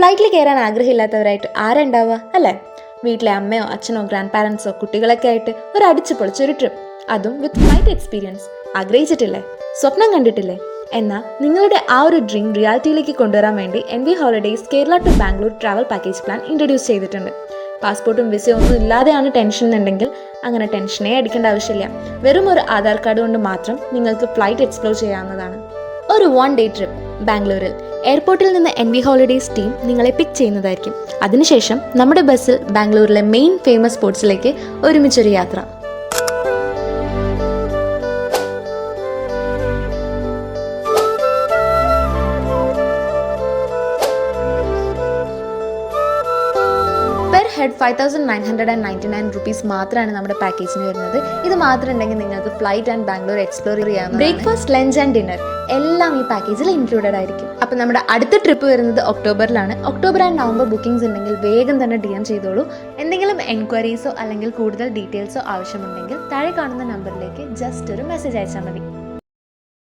ഫ്ലൈറ്റിൽ കയറാൻ ആഗ്രഹമില്ലാത്തവരായിട്ട് ആരുണ്ടാവുക അല്ലേ? വീട്ടിലെ അമ്മയോ അച്ഛനോ ഗ്രാൻഡ് പാരൻസോ കുട്ടികളൊക്കെ ആയിട്ട് ഒരു അടിച്ചു പൊളിച്ചൊരു ട്രിപ്പ് അതും വിത്ത് ഫ്ലൈറ്റ് എക്സ്പീരിയൻസ് ആഗ്രഹിച്ചിട്ടില്ലേ? സ്വപ്നം കണ്ടിട്ടില്ലേ? എന്നാൽ നിങ്ങളുടെ ആ ഒരു ഡ്രീം റിയാലിറ്റിയിലേക്ക് കൊണ്ടുവരാൻ വേണ്ടി N V holidays Kerala to Bangalore travel package plan introduce ചെയ്തിട്ടുണ്ട്. പാസ്പോർട്ടും വിസയും ഒന്നും ഇല്ലാതെയാണ് ടെൻഷൻ എന്നുണ്ടെങ്കിൽ അങ്ങനെ ടെൻഷനേ അടിക്കേണ്ട ആവശ്യമില്ല. വെറും ഒരു ആധാർ കാർഡ് കൊണ്ട് മാത്രം നിങ്ങൾക്ക് ഫ്ലൈറ്റ് എക്സ്പ്ലോർ ചെയ്യാവുന്നതാണ്. ഒരു വൺ ഡേ ട്രിപ്പ് ബാംഗ്ലൂരിൽ. എയർപോർട്ടിൽ നിന്ന് എൻ വി ഹോളിഡേയ്സ് ടീം നിങ്ങളെ പിക്ക് ചെയ്യുന്നതായിരിക്കും. അതിനുശേഷം നമ്മുടെ ബസ്സിൽ ബാംഗ്ലൂരിലെ മെയിൻ ഫേമസ് സ്പോർട്സിലേക്ക് ഒരുമിച്ചൊരു യാത്ര. Head five thousand nine hundred and ninety nine rupees മാത്രമാണ് നമ്മുടെ പാക്കേജിന് വരുന്നത്. ഇത് മാത്രം ഉണ്ടെങ്കിൽ നിങ്ങൾക്ക് ഫ്ലൈറ്റ് ആൻഡ് ബാംഗ്ലൂർ എക്സ്പ്ലോർ ചെയ്യാം ബ്രേക്ക്ഫാസ്റ്റ് ലഞ്ച് ആൻഡ് ഡിന്നർ എല്ലാം ഈ പാക്കേജിൽ ഇൻക്ലൂഡഡ് ആയിരിക്കും. അപ്പോൾ നമ്മുടെ അടുത്ത ട്രിപ്പ് വരുന്നത് ഒക്ടോബറിലാണ്. ഒക്ടോബർ ആൻഡ് നവംബർ ബുക്കിംഗ്സ് ഉണ്ടെങ്കിൽ വേഗം തന്നെ ഡി എം ചെയ്തോളൂ. എന്തെങ്കിലും എൻക്വയറീസോ അല്ലെങ്കിൽ കൂടുതൽ ഡീറ്റെയിൽസോ ആവശ്യമുണ്ടെങ്കിൽ താഴെ കാണുന്ന നമ്പറിലേക്ക് ജസ്റ്റ് ഒരു മെസ്സേജ് അയച്ചാൽ മതി.